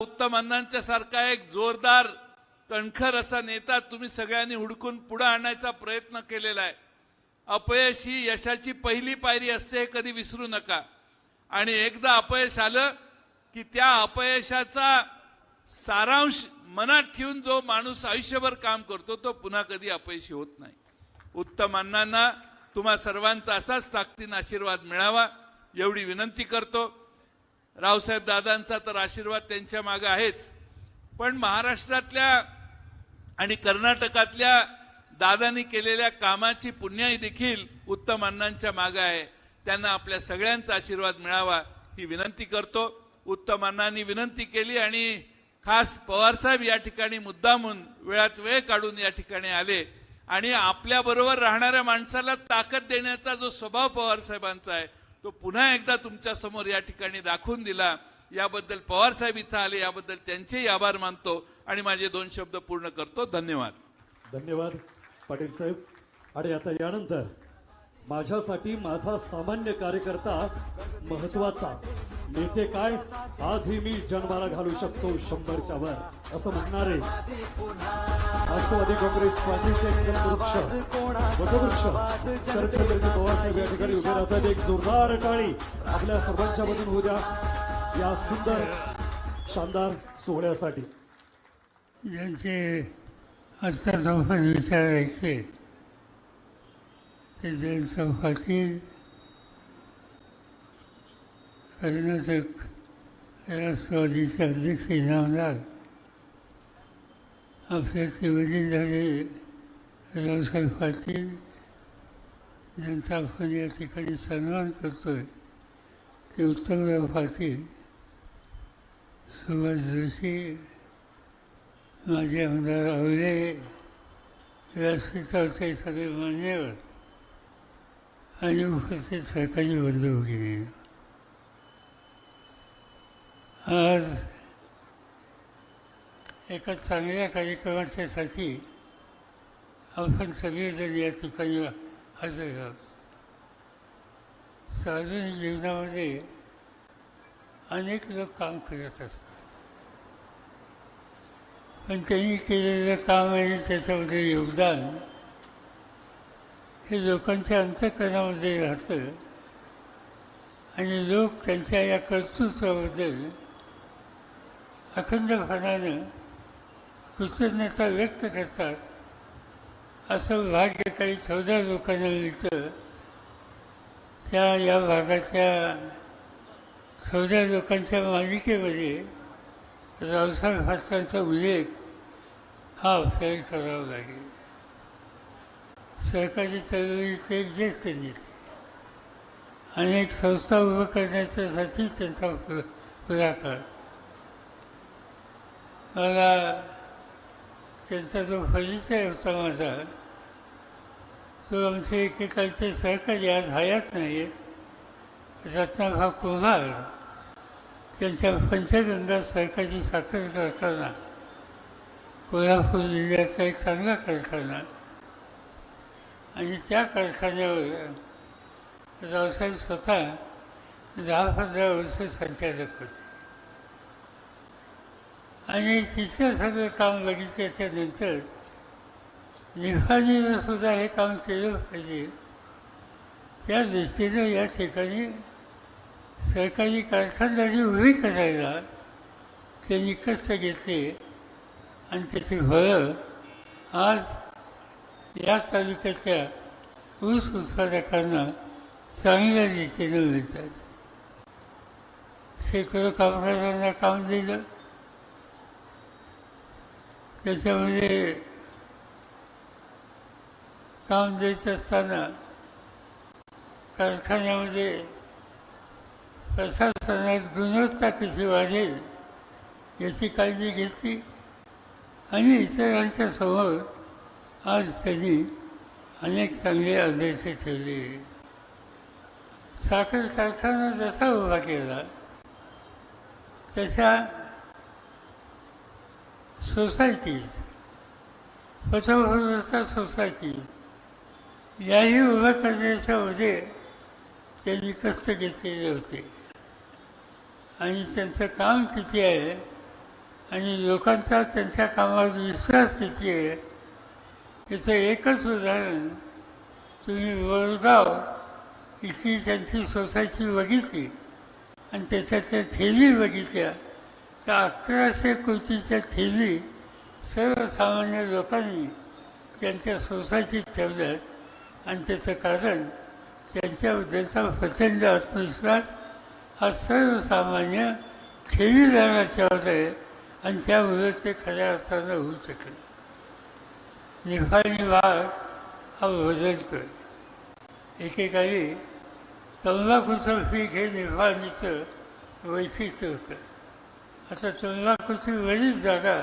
उत्तम अण्णांच्या सारखा एक जोरदार कणखर असा नेता तुम्ही सगळ्यांनी हुडकून पुढे आणण्याचा प्रयत्न केलेला आहे. अपयश ही यशाची पहिली पायरी असते हे कधी विसरू नका. आणि एकदा अपयश आलं की त्या अपयशाचा सारांश मनात ठेवून जो माणूस आयुष्यभर काम करतो तो पुन्हा कधी अपयशी होत नाही. उत्तम अण्णांना तुम्हा सर्वांचा असाच ताकदीन आशीर्वाद मिळावा एवढी विनंती करतो. रावसाहेब दादांचा तर आशीर्वाद त्यांच्या मागे आहेच. पण महाराष्ट्रातल्या आणि कर्नाटकातल्या दादांनी केलेल्या कामाची पुण्याई देखील उत्तम अण्णांच्या मागे आहे. त्यांना आपल्या सगळ्यांचा आशीर्वाद मिळावा ही विनंती करतो. उत्तम अण्णांनी विनंती केली आणि खास पवारसाहेब या ठिकाणी मुद्दामून वेळात वेळ काढून या ठिकाणी आले. आणि आपल्याबरोबर राहणाऱ्या माणसाला ताकद देण्याचा जो स्वभाव पवारसाहेबांचा आहे तो पुन्हा एकदा तुमच्यासमोर या ठिकाणी दाखवून दिला. याबद्दल पवारसाहेब इथं आले याबद्दल त्यांचेही आभार मानतो आणि माझे दोन शब्द पूर्ण करतो. धन्यवाद. धन्यवाद पाटील साहेब. आणि आता यानंतर माझ्यासाठी माझा सामान्य कार्यकर्ता महत्त्वाचा. नेते काय? आजही मी जन्माला घालू शकतो शंभरच्या वर असं म्हणणारे. राष्ट्रवादी काँग्रेस पार्टीचे वृक्ष वटवृक्ष. शरदचंद्रजी पवारसाहेब या ठिकाणी उभे राहतात. एक जोरदार टाळी आपल्या सर्वांच्या मधून उद्या या सुंदर शानदार सोहळ्यासाठी. ज्यांचे आत्तासोबत विचार ते ज्यांचं पाटील कर्नाटक राष्ट्रवादीचे अध्यक्ष इनामदार आपल्या ते झाले रावसाहेब पाटील ज्यांचा आपण या ठिकाणी सन्मान करतो आहे ते उत्तमराव पाटील सुभाष जोशी माझे आमदार आवले व्यासपीठावरचे सगळे मान्यवर आणि उपस्थित सरकारी वर्गभगिनी आज एका चांगल्या कार्यक्रमाच्यासाठी आपण सगळेजण या ठिकाणी हजर आहोत सार्वजनिक जीवनामध्ये अनेक लोक काम करत असतात पण त्यांनी केलेलं काम आणि त्याच्यामध्ये योगदान हे लोकांच्या अंतकरणामध्ये राहतं. आणि लोक त्यांच्या या कर्तृत्वाबद्दल अखंडपणानं कृतज्ञता व्यक्त करतात. असं भाग्य काही चौदा लोकांना मिळतं. त्या या भागाच्या चौदा लोकांच्या मालिकेमध्ये रावसाहेब फास्टांचा उल्लेख हा आपल्याला करावा लागेल. सरकारी चळवळीचे एक ज्येष्ठ नेते. अनेक संस्था उभं करण्याच्यासाठी त्यांचा पुढाकार. मला त्यांचा जो परिचय होता माझा तो आमचे एकेकाचे सहकारी आज हयात नाही रत्नाभा कुमार त्यांच्या पंचगंगा सरकारची साखर करताना कोल्हापूर जिल्ह्याचा एक चांगला कारखाना आणि त्या कारखान्यावर रावसाहेब स्वतः दहा पंधरा वर्ष संचालक होते. आणि तिथलं सगळं काम बघितल्याच्या निफानीनं सुद्धा हे काम केलं पाहिजे. त्या दृष्टीनं या ठिकाणी सरकारी कारखानदारी उभी करायला त्यांनी कष्ट घेतले आणि त्याची फळं आज या तालुक्याच्या ऊस उत्पादकांना चांगल्या रीतीनं मिळतात शेकडो कामगारांना काम दिलं. त्याच्यामध्ये काम देत असताना कारखान्यामध्ये प्रशासनात गुणवत्ता कशी वाढेल याची काळजी घेतली आणि इतरांच्या समोर आज त्यांनी अनेक चांगले आदर्श ठेवले. साखर कारखाना जसा उभा केला तशा सोसायटीज पथव्यवस्था सोसायटी याही उभ्या करण्याच्यामध्ये त्यांनी कष्ट घेतलेले होते. आणि त्यांचं काम किती आहे आणि लोकांचा त्यांच्या कामावर विश्वास किती आहे याचं एकच उदाहरण. तुम्ही वडगाव इथली त्यांची सोसायटी बघितली आणि त्याच्यातल्या ठेवी बघितल्या. तर अकराशे कोटीच्या ठेवी सर्वसामान्य लोकांनी त्यांच्या सोसायटीत ठेवल्यात आणि त्याचं कारण त्यांच्याबद्दलचा प्रचंड आत्मविश्वास हा सर्वसामान्य ठेवीदाराच्यावर आहे आणि त्यामुळे ते खऱ्या अर्थानं होऊ शकेल निफाणी वाळ हा बदलतोय एकेकाळी तंबाखूचं पीक हे निफाणीचं वैशिष्ट्य होतं. आता तंबाखूची बरीच जागा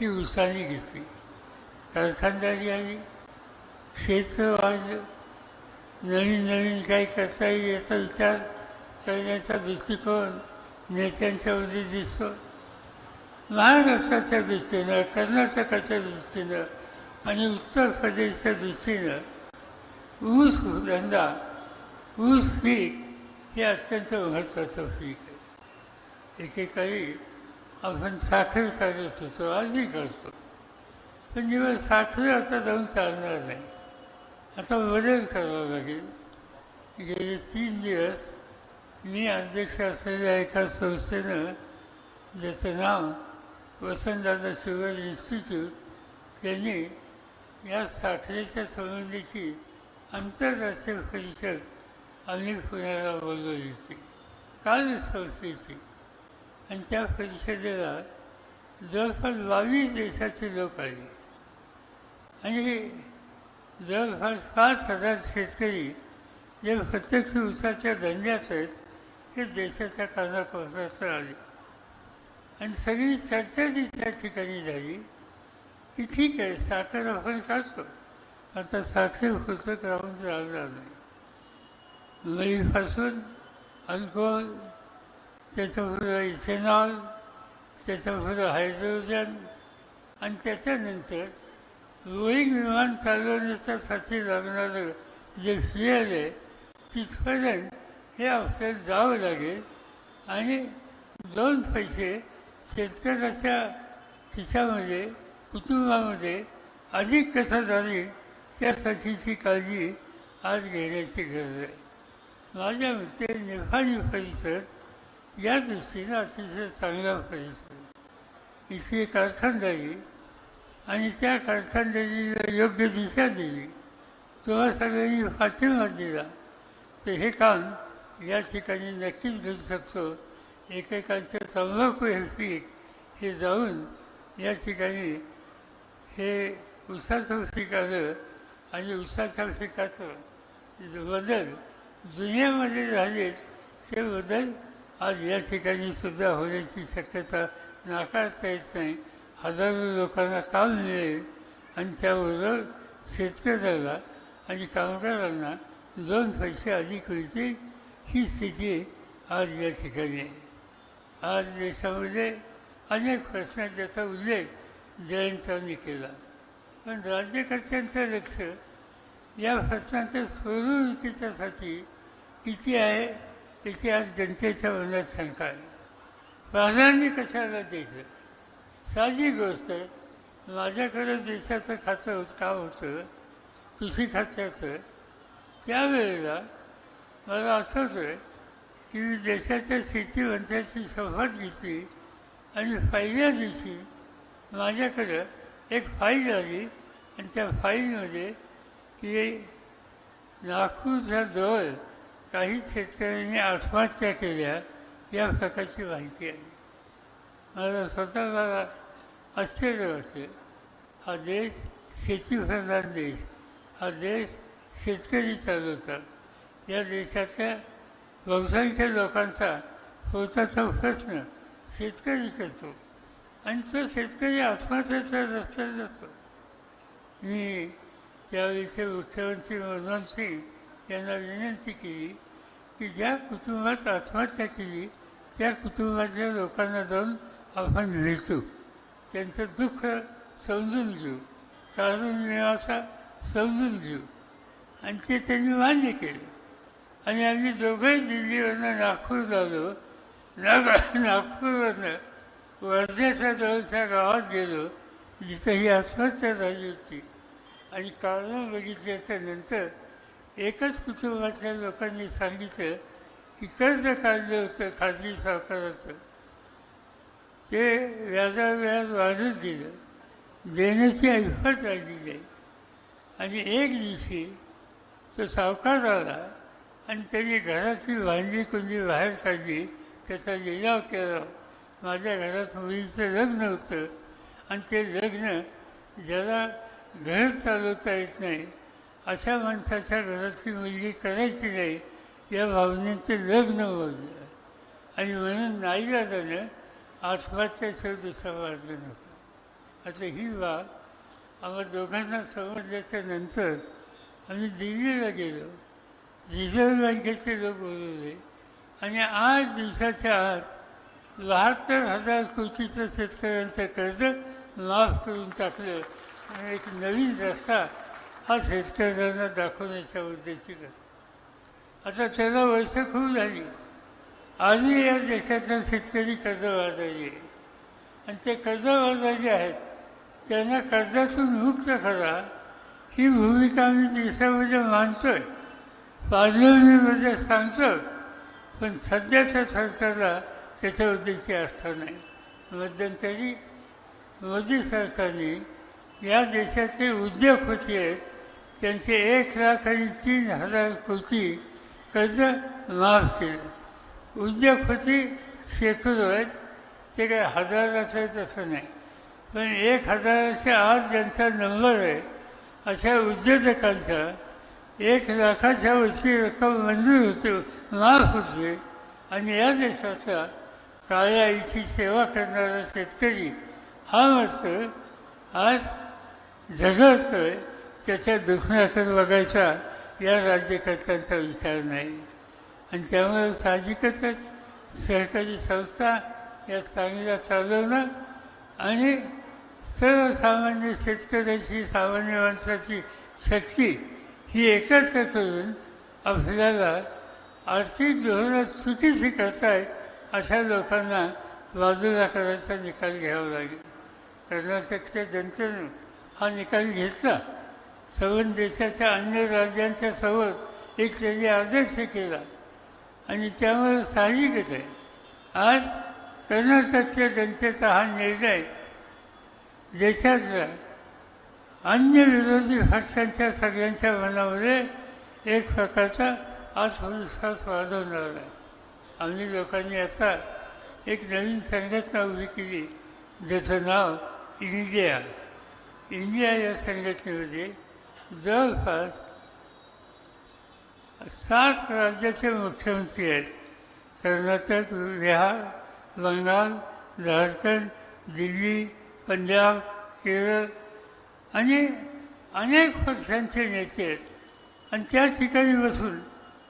ही उसाने घेतली. कारखानदारी आली क्षेत्र वाढलं नवीन नवीन काही करता येईल याचा विचार करण्याचा दृष्टिकोन नेत्यांच्यामध्ये दिसतो. महाराष्ट्राच्या दृष्टीनं कर्नाटकाच्या दृष्टीनं आणि उत्तर प्रदेशच्या दृष्टीनं ऊस धंदा ऊस पीक हे अत्यंत महत्त्वाचं पीक आहे एकेकाळी आपण साखर काढत होतो आधी करतो पण जेव्हा साखर आता जाऊन चालणार नाही आता बदल करावा लागेल गेले तीन दिवस मी अध्यक्ष असलेल्या एका संस्थेनं ज्याचं नाव वसंतदादा शुगर इन्स्टिट्यूट त्यांनी या साखरेच्या संबंधीची आंतरराष्ट्रीय परिषद अनेक पुण्याला बोलवली होती. काल संस्थेची. आणि त्या परिषदेला जवळपास बावीस देशाचे लोक आले. आणि जवळपास पाच हजार शेतकरी जे प्रत्यक्ष उसाच्या धंद्यात आहेत हे देशाच्या कानाकोपऱ्यात आले. आणि सगळी चर्चा जी त्या ठिकाणी झाली. की ठीक आहे साखर आपण काढतो आता साखर फुलक राहून राहणार नाही. लईपासून अल्कोहोल त्याच्यापुढं इथेनॉल त्याच्यापुढं हायड्रोजन आणि त्याच्यानंतर रोईंग विमान चालवण्याच्यासाठी लागणारं जे फ्युएल आहे तिथपर्यंत हे आपल्याला जावं लागेल आणि दोन पैसे शेतकऱ्याच्या खिशामध्ये कुटुंबामध्ये अधिक कसं जाईल त्यासाठीची काळजी आज घेण्याची गरज आहे. माझ्या मते नेपाळी परिसर या दृष्टीनं अतिशय चांगला परिसर इथे कारखानदारी आणि त्या कारखानदारीला योग्य दिशा दिली. तेव्हा सगळ्यांनी पाठिंबा दिला तर हे काम या ठिकाणी नक्कीच घेऊ शकतो. एकेकाचं तंबाखू हे पीक हे जाऊन या ठिकाणी हे उसाचं पीक आलं आणि उसाच्या पिकाचं बदल दुनियामध्ये झाले ते बदल आज या ठिकाणी सुद्धा होण्याची शक्यता नाकारता येत नाही. हजारो लोकांना काम मिळेल आणि त्याबरोबर शेतकऱ्याला आणि कामगारांना दोन पैसे अधिक मिळतील ही स्थिती आज या ठिकाणी आहे. आज देशामध्ये अनेक प्रश्न ज्याचा उल्लेख जयंतांनी केला पण राज्यकर्त्यांचं लक्ष या प्रश्नाच्या सोडवणुकीच्यासाठी किती आहे याची आज जनतेच्या मनात शंका आहे. प्राधान्य कशाला द्यायचं? साधी गोष्ट माझ्याकडे देशाचं खातं काम होतं? कृषी खात्याचं. त्यावेळेला मला आठवतं आहे की मी देशाच्या शेतीमंत्र्याची शपथ घेतली आणि पहिल्या दिवशी माझ्याकडं एक फाईल आली आणि त्या फाईलमध्ये की नागपूरच्या जवळ काही शेतकऱ्यांनी आत्महत्या केल्या या प्रकारची माहिती आली मला स्वतःला आश्चर्य वाटते. हा देश शेतीप्रधान देश हा देश शेतकरी चालवतात या देशाच्या बहुसंख्य लोकांचा होताचा प्रश्न शेतकरी करतो. आणि तो शेतकरी आत्महत्येचा रस्त्यात असतो मी त्यावेळी मुख्यमंत्री मनमोहन सिंग यांना विनंती केली की ज्या कुटुंबात आत्महत्या केली त्या कुटुंबातल्या लोकांना जाऊन आपण भेटू त्यांचं दुःख समजून घेऊ. कारण मिळाचा समजून घेऊ. आणि ते त्यांनी मान्य केलं. आणि आम्ही दोघंही दिल्लीवरनं नागपूर झालो नाग नागपूरवरनं वर्धेच्या जवळच्या गावात गेलो जिथं ही आत्महत्या झाली होती. आणि कारण बघितल्याच्या नंतर एकच कुटुंबातल्या लोकांनी सांगितलं की कर्ज काढलं होतं खाजगी सावकाराचं. ते व्याजाव्याज वाढत गेलं. देण्याची ऐफत राहिली नाही आणि एक दिवशी तो सावकार आला आणि त्यांनी घराची भांडी कुंडी बाहेर काढली त्याचा लिलाव केला. माझ्या घरात मुलीचं लग्न होतं. आणि ते लग्न ज्याला घर चालवता येत नाही अशा माणसाच्या घरातली मुलगी करायची नाही या भावनेत ते लग्न मोजलं आणि म्हणून नाईलाजानं आत्महत्याशिवाय दुसरा मार्ग नव्हता. आता ही बाब आम्हा दोघांना समजल्याच्या नंतर आम्ही दिल्लीला गेलो. रिझर्व्ह बँकेचे लोक बोलवले आणि आठ दिवसाच्या आत बहात्तर हजार कोटीचं शेतकऱ्यांचं कर्ज माफ करून टाकलं आणि एक नवीन रस्ता हा शेतकऱ्यांना दाखवण्याच्या उद्देशी करतो आता त्याला वर्ष खूप झाली आजही या देशाचा शेतकरी कर्जबाजारी आहे आणि ते कर्जबाजारी आहेत त्यांना कर्जातून मुक्त करा ही भूमिका मी देशामध्ये मानतोय पार्लमेंटमध्ये सांगतो पण सध्याच्या सरकारला त्याच्या उद्देशी आस्था नाही. मध्यंतरी मोदी सरकारने या देशाचे उद्योगपती आहेत त्यांचे एक लाख आणि तीन हजार कोटी कर्ज माफ केलं. उद्योगपती शेकडो आहेत ते काय हजाराचं आहे तसं नाही. पण एक हजाराच्या आज ज्यांचा नंबर आहे अशा उद्योजकांचा एक लाखाच्या वरची रक्कम मंजूर होते माफ होते. आणि या देशाचा काळ्या आईची सेवा करणारा शेतकरी हा मात्र आज झगडतोय त्याच्या दुखण्याकडे बघायचा या राज्यकर्त्यांचा विचार नाही. आणि त्यामुळे साहजिकच सहकारी संस्था या चांगल्या चालवणं आणि सर्वसामान्य शेतकऱ्याची सामान्य माणसाची शक्ती ही एकत्र करून आपल्याला आर्थिक धोरणं चुकीची करतायत अशा लोकांना बाजूला करायचा निकाल घ्यावा लागेल. कर्नाटकच्या जनतेनं हा निकाल घेतला. सवन देशाच्या अन्य राज्यांच्या सोबत एक त्यांनी आदर्श केला. आणि त्यामुळे साहजिकच आहे आज कर्नाटकच्या जनतेचा हा निर्णय देशातल्या अन्य विरोधी पक्षांच्या सगळ्यांच्या मनामध्ये एक प्रकारचा आत्मविश्वास वाढवणार आहे. आम्ही लोकांनी आता एक नवीन संघटना उभी केली ज्याचं नाव इंडिया. इंडिया या संघटनेमध्ये जवळपास सात राज्याचे मुख्यमंत्री आहेत. कर्नाटक बिहार बंगाल झारखंड दिल्ली पंजाब केरळ आणि अनेक पक्षांचे नेते आहेत. आणि त्या ठिकाणी बसून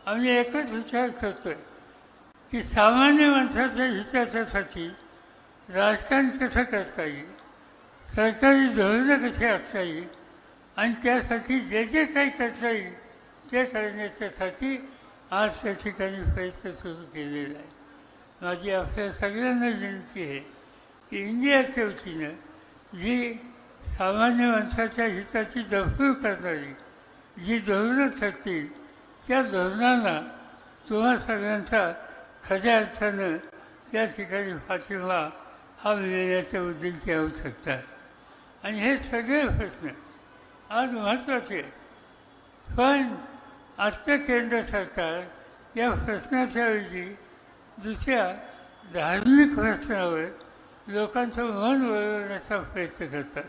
आम्ही एकच विचार करतो आहे की सामान्य माणसाच्या हिताच्यासाठी राजकारण कसं करता येईल? सरकारी धोरणं कसे आखता येईल? आणि त्यासाठी जे जे काही करता येईल ते करण्याच्यासाठी आज त्या ठिकाणी प्रयत्न सुरू केलेला आहे. माझी आपल्या सगळ्यांना विनंती आहे की इंडियाच्या वतीनं जी सामान्य माणसाच्या हिताची जपूर करणारी जी धोरणं ठरतील त्या धोरणांना तुम्हा सगळ्यांचा खऱ्या अर्थानं त्या ठिकाणी फातिमा हा मिळण्याच्या उद्देश आवश्यकता आहे. आणि हे सगळे प्रश्न आज महत्त्वाचे आहेत. पण आजचं केंद्र सरकार या प्रश्नाच्या ऐवजी दुसऱ्या धार्मिक प्रश्नावर लोकांचं मन वळवण्याचा प्रयत्न करतात.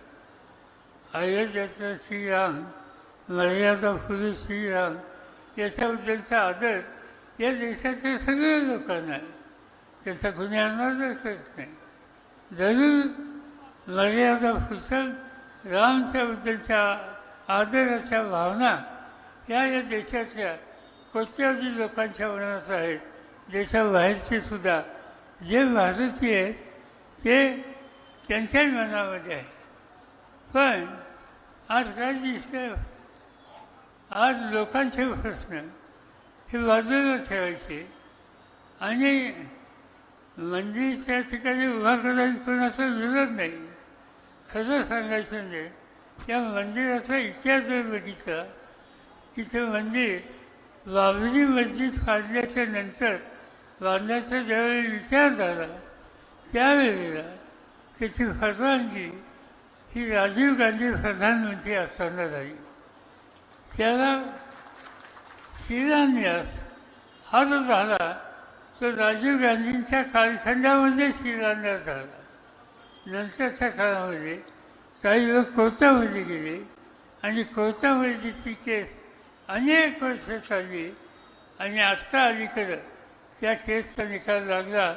अयोध्याचं श्रीराम मर्यादा पुरुष श्रीराम याच्याबद्दलचा आदर या देशाच्या सगळ्या लोकांना त्याचा कुणी अनादर नाही. जरूर मर्यादा फुसल रामच्याबद्दलच्या आदराच्या भावना या या देशातल्या कोट्यावधी लोकांच्या मनात आहेत. देशाबाहेरचे सुद्धा जे भारतीय आहेत ते त्यांच्या मनामध्ये आहे पण आज काय दिसतं आज लोकांचे प्रश्न हे बाजूला ठेवायचे. आणि मंदिर त्या ठिकाणी उभा करायला कोणाचा विरोध नाही. खरं सांगायचं म्हणजे त्या मंदिराचा इतिहास जर बघितला तिचं मंदिर बाबरी मस्जिद फाडल्याच्या नंतर बांधण्याचा ज्यावेळी विचार झाला त्यावेळेला त्याची परवानगी ही राजीव गांधी प्रधानमंत्री असताना झाली. त्याला शिलान्यास हा जो झाला तो राजीव गांधींच्या कालखंडामध्ये शिलान्यास झाला. नंतरच्या काळामध्ये काही लोक कोर्टामध्ये गेले आणि कोर्टामध्ये ती केस अनेक वर्ष चालली आणि आत्ता अलीकडं त्या केसचा निकाल लागला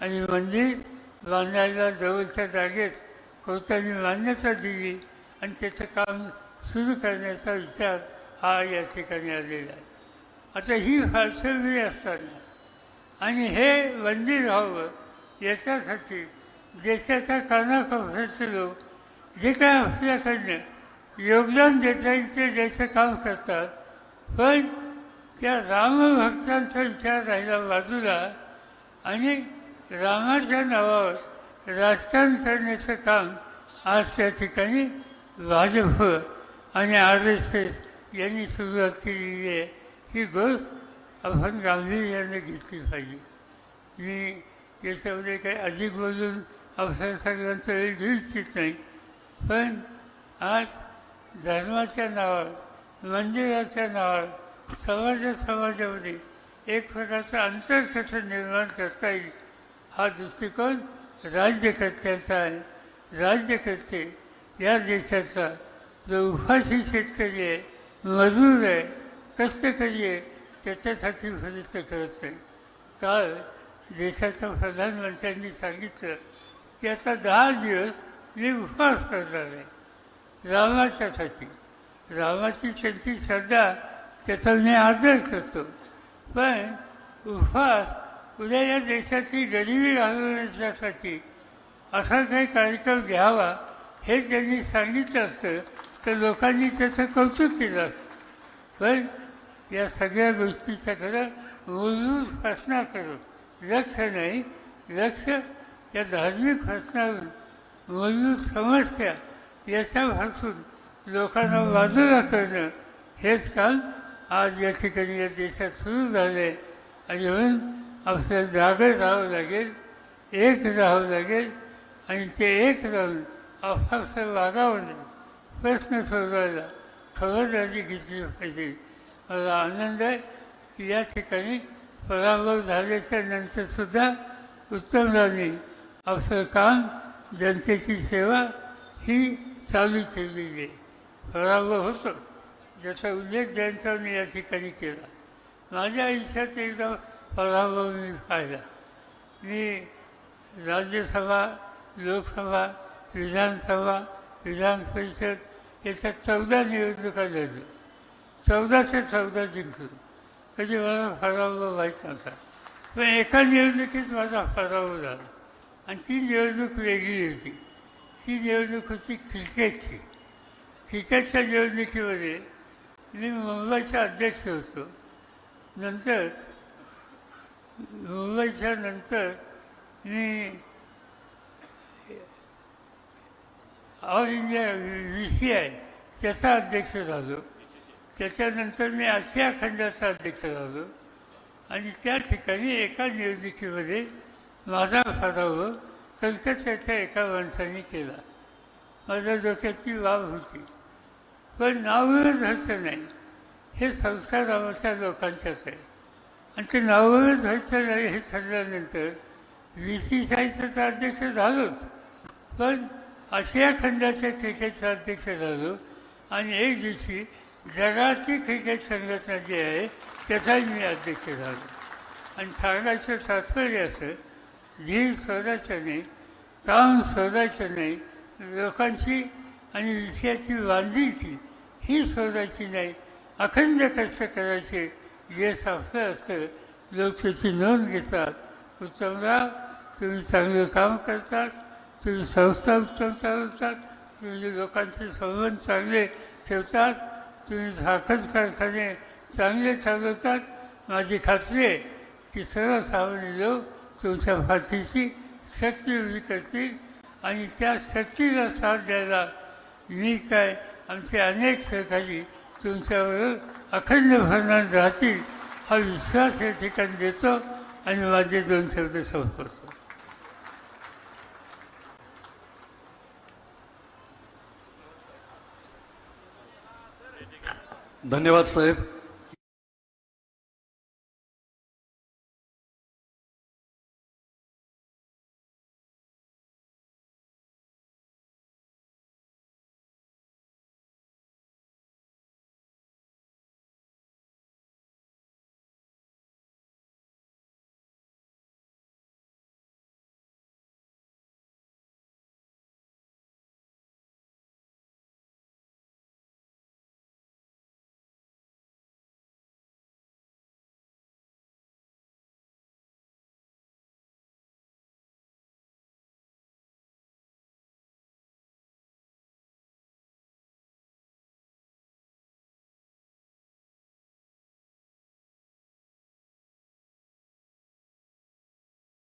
आणि मंदिर बांधायला जवळच्या जागेत कोर्टाने मान्यता दिली आणि त्याचं काम सुरू करण्याचा विचार हा या ठिकाणी आलेला आहे. आता ही पार्श्वभूमी असताना. आणि हे बंदी व्हावं याच्यासाठी देशाच्या कानाकोपऱ्याचे लोक जे काय आपल्याकडनं योगदान देता येईल ते द्यायचं काम करतात. पण त्या रामभक्तांचा विचार राहिला बाजूला आणि रामाच्या नावावर राजकारण करण्याचं काम आज त्या ठिकाणी भाजप आणि आर एस एस यांनी सुरुवात केलेली आहे. ही गोष्ट आपण गांभीर्याने घेतली पाहिजे. मी याच्यामध्ये काही अधिक बोलून आपल्या सगळ्यांचं वेळ घेऊ इच्छित नाही. पण आज धर्माच्या नावावर मंदिराच्या नावावर समाजा समाजामध्ये एक प्रकारचं अंतर कसं निर्माण करता येईल हा दृष्टिकोन राज्यकर्त्यांचा आहे. राज्यकर्ते या देशाचा जो उपाशी शेतकरी आहे मजूर आहे कष्टकरी करिये त्याच्यासाठी प्रयत्न करत नाही काल देशाच्या प्रधानमंत्र्यांनी सांगितलं की आता दहा दिवस मी उपवास करणार आहे रामाच्यासाठी रामाची त्यांची श्रद्धा त्याचा मी आदर करतो. पण उपवास उद्या या देशाची गरिबी घालवण्यासाठी असा काही कार्यक्रम घ्यावा हे त्यांनी सांगितलं असतं तर लोकांनी त्याचं कौतुक केलं असतं. पण या सगळ्या गोष्टीचं खरं मूलभूत करू लक्ष नाही. लक्ष या धार्मिक प्रश्नावरून मूलभूत समस्या याच्या भासून लोकांना बाजूला करणं हेच काम आज या ठिकाणी या देशात सुरू झालं आहे आणि म्हणून आपल्याला जागं राहावं लागेल एक राहावं लागेल आणि ते एक राहून आपापसं वागावं प्रश्न सोडवायला खबरदारी घेतली पाहिजे. मला आनंद आहे की या ठिकाणी पराभव झाल्याच्या नंतरसुद्धा उत्तमरावनी आपलं काम जनतेची सेवा ही चालू ठेवलेली आहे. पराभव होतो. ज्याचा उल्लेख जयंतांनी या ठिकाणी केला. माझ्या आयुष्यात एकदा पराभव मी पाहिला. मी राज्यसभा लोकसभा विधानसभा विधान परिषद याच्या चौदा निवडणुका लढलो चौदा ते चौदा जिंकलो. कधी मला हरावलं व्हायचा नव्हता. पण एका निवडणुकीत माझा हराव झाला आणि ती निवडणूक वेगळी होती. ती निवडणूक होती क्रिकेटची. क्रिकेटच्या निवडणुकीमध्ये मी मुंबईचा अध्यक्ष होतो. नंतर मुंबईच्या नंतर मी all India V C I त्याचा अध्यक्ष झालो. त्याच्यानंतर मी आशिया खंडाचा अध्यक्ष झालो. आणि त्या ठिकाणी एका निवडणुकीमध्ये माझा पराभव कलकत्त्याच्या एका माणसाने केला. माझ्या डोक्याची वाव होती. पण नावच व्हायचं नाही. हे संस्कार आमच्या लोकांच्याच आहे. आणि ते नावच व्हायचं नाही हे ठरल्यानंतर व्ही सी शाहीचं तर अध्यक्ष झालोच. पण आशिया खंडाच्या क्रिकेटचा अध्यक्ष झालो. आणि एक दिवशी जगाची क्रिकेट संघटना जी आहे त्याचाही मी अध्यक्ष झालो. आणि सांगायचं तात्पर्य असं धीर सोडायचं नाही काम सोडायचं नाही लोकांची आणि विषयाची बांधिलकी ही सोडायची नाही अखंड कष्ट करायचे जे आपलं असतं. लोक त्याची नोंद घेतात. उत्तमराव तुम्ही चांगलं काम करतात तुम्ही संस्था उत्तम चालवतात तुम्ही लोकांचे संबंध चांगले ठेवतात तुम्ही साखर कारखाने चांगले चालवतात. माझी खात्री आहे की सर्व सामान्य लोक तुमच्या भातीची शक्ती उभी करतील आणि त्या शक्तीला साथ द्यायला मी काय आमचे अनेक सहकारी तुमच्यावर अखंड भरणार राहतील हा विश्वास या ठिकाणी देतो आणि माझे दोन शब्द संपवतो. धन्यवाद साहेब.